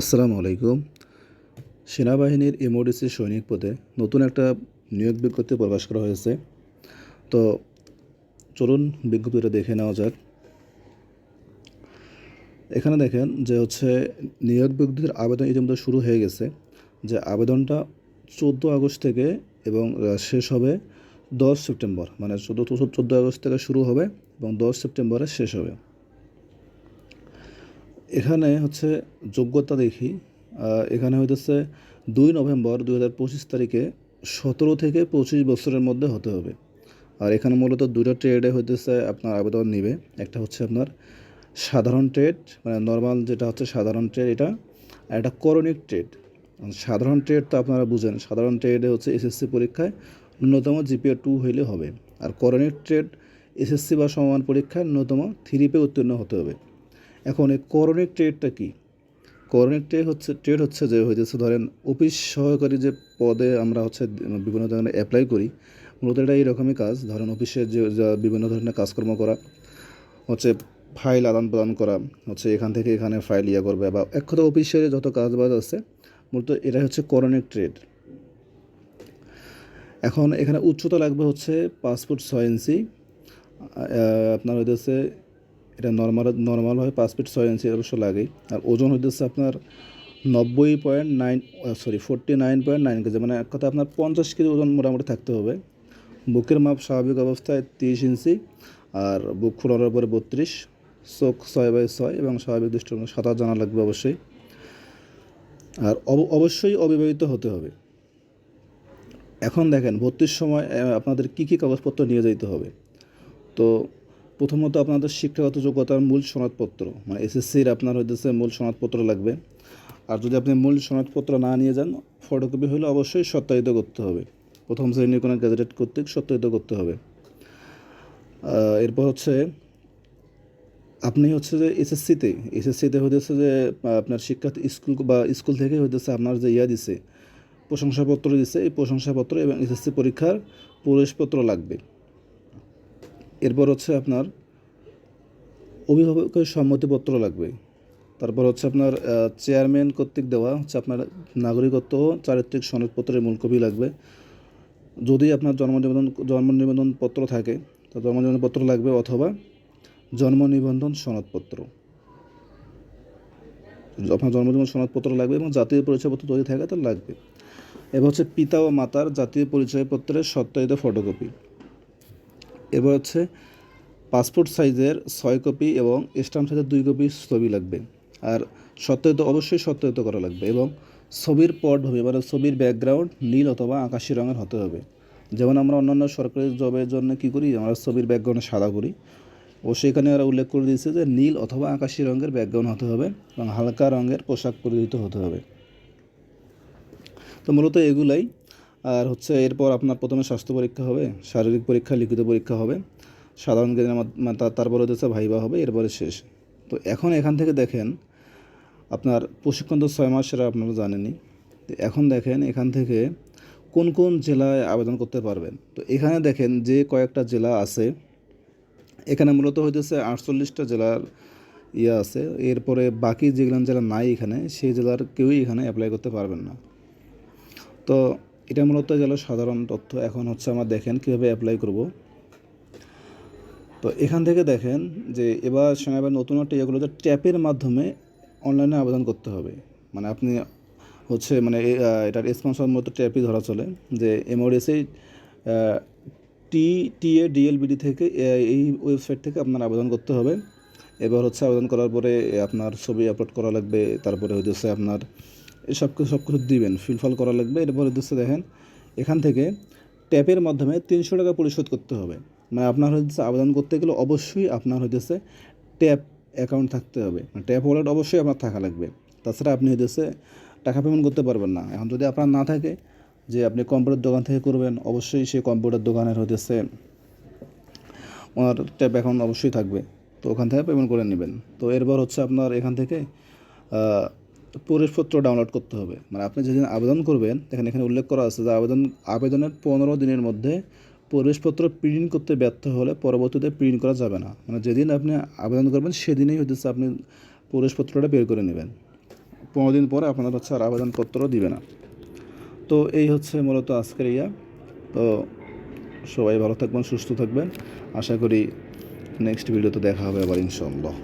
আসসালামু আলাইকুম। সেনাবাহিনীর এমওডিসি সৈনিক পদে নতুন একটা নিয়োগ বিজ্ঞপ্তি প্রকাশ করা হয়েছে। তো চলুন বিজ্ঞপ্তিটা দেখে নেওয়া যাক। এখানে দেখেন যে হচ্ছে নিয়োগ বিজ্ঞপ্তির আবেদন ইতিমধ্যে শুরু হয়ে গেছে, যে আবেদনটা চোদ্দ আগস্ট থেকে এবং শেষ হবে দশ সেপ্টেম্বর মানে চোদ্দ চোদ্দ আগস্ট থেকে শুরু হবে এবং দশ সেপ্টেম্বরে শেষ হবে। এখানে হচ্ছে যোগ্যতা দেখি এখানে হইতেছে দুই নভেম্বর দুই হাজার পঁচিশ তারিখে সতেরো থেকে পঁচিশ বছরের মধ্যে হতে হবে। আর এখানে মূলত দুটো ট্রেডে হইতেছে আপনার আবেদন নিবে। একটা হচ্ছে আপনার সাধারণ ট্রেড মানে নর্মাল যেটা হচ্ছে সাধারণ ট্রেড এটা, আর একটা করণিক ট্রেড সাধারণ ট্রেড তো আপনারা বুঝেন, সাধারণ ট্রেডে হচ্ছে এসএসসি পরীক্ষায় ন্যূনতম জিপিএ টু হইলে হবে। আর করণিক ট্রেড এসএসসি বা সমান পরীক্ষায় ন্যূনতম থ্রি পে উত্তীর্ণ হতে হবে। এখন এই করণিক ট্রেডটা কি? করণিক ট্রেড হচ্ছে ট্রেড হচ্ছে যে হইতেছে ধরেন অফিস সহকারী যে পদে আমরা হচ্ছে বিভিন্ন ধরনের অ্যাপ্লাই করি, মূলত এটা এইরকমই কাজ। ধরেন অফিসে যে বিভিন্ন ধরনের কাজকর্ম করা, হচ্ছে ফাইল আদান প্রদান করা, হচ্ছে এখান থেকে এখানে ফাইল ইয়ে করবে বা এক কথা অফিসের যত কাজবাজ আছে, মূলত এটা হচ্ছে করণিক ট্রেড। এখন এখানে উচ্চতা লাগবে হচ্ছে পাসপোর্ট ছয় ইঞ্চি আপনার হইতেছে এটা নর্মাল নর্মালভাবে পাঁচ ফিট ছয় ইঞ্চি অবশ্য লাগে আর ওজন হইতেছে আপনার নব্বই point nine sorry forty nine point nine KG. মানে এক কথা আপনার পঞ্চাশ কেজি ওজন মোটামুটি থাকতে হবে। বুকের মাপ স্বাভাবিক অবস্থায় তিরিশ ইঞ্চি আর বুক ফুলানোর পরে বত্রিশ, চোখ ছয় বাই ছয়, এবং স্বাভাবিক দৃষ্টি সাঁতার জানা লাগবে অবশ্যই। আর অব- অবশ্যই অবিবাহিত হতে হবে। এখন দেখেন ভর্তির সময় আপনাদের কী কী কাগজপত্র নিয়ে যেতে হবে? তো প্রথমত আপনাদের শিক্ষাগত যোগ্যতার মূল সনদপত্র মানে এসএসসির আপনার হইতেছে মূল সনদপত্র লাগবে। আর যদি আপনি মূল সনদপত্র না নিয়ে যান, ফটোকপি হলে অবশ্যই সত্যায়িত করতে হবে। প্রথম শ্রেণির কোনো গ্যাজেটেড কর্তৃক সত্যায়িত করতে হবে। এরপর হচ্ছে, আপনি হচ্ছে যে এসএসসিতে এসএসসিতে হইতেছে যে আপনার শিক্ষা স্কুল বা স্কুল থেকে হইতেছে আপনার যে ইয়া দিছে, প্রশংসাপত্র দিছে, এই প্রশংসাপত্র এবং এসএসসি পরীক্ষার প্রবেশপত্র লাগবে। এরপর হচ্ছে আপনার অভিভাবকের সম্মতিপত্র লাগবে। তারপর হচ্ছে আপনার চেয়ারম্যান কর্তৃক দেওয়া হচ্ছে আপনার নাগরিকত্ব, চারিত্রিক সনদপত্রের মূল কপি লাগবে। যদি আপনার জন্ম নিবন্ধন জন্ম নিবন্ধন পত্র থাকে, তো জন্ম নিবন্ধন পত্র লাগবে অথবা জন্ম নিবন্ধন সনদপত্র। আপনার জন্ম নিবন্ধন সনদপত্র লাগবে এবং জাতীয় পরিচয়পত্র যদি থাকে তো লাগবে। এবার হচ্ছে পিতা ও মাতার জাতীয় পরিচয়পত্রের সত্যায়িত ফটোকপি এবার হচ্ছে পাসপোর্ট সাইজের ছয় কপি এবং স্ট্যাম্প সাইজের দুই কপি ছবি লাগবে। আর সত্যায়িত, অবশ্যই সত্যায়িত করা লাগবে এবং ছবির পটভূমি মানে ছবির ব্যাকগ্রাউন্ড নীল অথবা আকাশি রঙের হতে হবে। যেমন আমরা অন্যান্য সরকারি জবের জন্য কী করি? আমরা ছবির ব্যাকগ্রাউন্ড সাদা করি। ও সেখানে ওরা উল্লেখ করে দিয়েছে যে নীল অথবা আকাশি রঙের ব্যাকগ্রাউন্ড হতে হবে এবং হালকা রঙের পোশাক পরিহিত হতে হবে। তো মূলত এগুলাই আর হচ্ছে এরপর আপনার প্রথমে স্বাস্থ্য পরীক্ষা হবে, শারীরিক পরীক্ষা, লিখিত পরীক্ষা হবে, সাধারণ জ্ঞানের তারপরে হচ্ছে ভাইবা হবে, এরপরে শেষ। তো এখন এখান থেকে দেখেন আপনার প্রশিক্ষণ তো ছয় মাস, সেটা আপনারা জানেনই। তো এখন দেখেন এখান থেকে কোন কোন জেলায় আবেদন করতে পারবেন। তো এখানে দেখেন যে কয়েকটা জেলা আছে, এখানে মূলত হইতেছে আটচল্লিশটা জেলার ইয়ে আছে, এরপরে বাকি যেগুলো জেলা নাই এখানে, সেই জেলার কেউই এখানে অ্যাপ্লাই করতে পারবেন না। তো এটা মূলত গেল সাধারণ তথ্য, এখন হচ্ছে আমরা দেখেন কীভাবে অ্যাপ্লাই করব। তো এখান থেকে দেখেন যে এবার সেনাবাহিনীর নতুন একটা ইয়েগুলো যে ট্যাপের মাধ্যমে অনলাইনে আবেদন করতে হবে। মানে আপনি হচ্ছে মানে এ- এটার স্পন্সর মতো ট্যাপই ধরা চলে যে এমওডিসি টি টি টিএ ডিএলবিডি থেকে এই ওয়েবসাইট থেকে আপনার আবেদন করতে হবে। এবার হচ্ছে আবেদন করার পরে আপনার ছবি আপলোড করা লাগবে, তারপরে হচ্ছে আপনার সব সব কিছু দিবেন ফিলফল করা লাগবে। এরপর হচ্ছে দেখেন, এখান থেকে ট্যাপের মাধ্যমে তিনশো টাকা পরিশোধ করতে হবে। মানে আপনার হচ্ছে আবেদন করতে গেলে অবশ্যই আপনার হইতেছে ট্যাপ অ্যাকাউন্ট থাকতে হবে। মানে ট্যাপ ওয়ালেট অবশ্যই আপনার থাকা লাগবে। তাছাড়া আপনি হইতেছে টাকা পেমেন্ট করতে পারবেন না। এখন যদি আপনার না থাকে যে আপনি কম্পিউটার দোকান থেকে করবেন, অবশ্যই সেই কম্পিউটার দোকানের হইতেছে ওনার ট্যাপ অ্যাকাউন্ট অবশ্যই থাকবে। তো ওখান থেকে পেমেন্ট করে নেবেন। তো এরপর হচ্ছে আপনার এখান থেকে প্রবেশপত্র ডাউনলোড করতে হবে। মানে আপনি যেদিন আবেদন করবেন, দেখেন এখানে উল্লেখ করা আছে যে আবেদন, আবেদনের পনেরো দিনের মধ্যে প্রবেশপত্র প্রিন্ট করতে ব্যর্থ হলে পরবর্তীতে প্রিন্ট করা যাবে না। মানে যেদিন আপনি আবেদন করবেন, সেদিনই হচ্ছে আপনি প্রবেশপত্রটা বের করে নেবেন। পনেরো দিন পরে আপনার হচ্ছে আর আবেদনপত্র দিবে না। তো এই হচ্ছে মূলত আজকের ইয়া। তো সবাই ভালো থাকবেন, সুস্থ থাকবেন। আশা করি নেক্সট ভিডিওতে দেখা হবে আবার ইনশাল্লাহ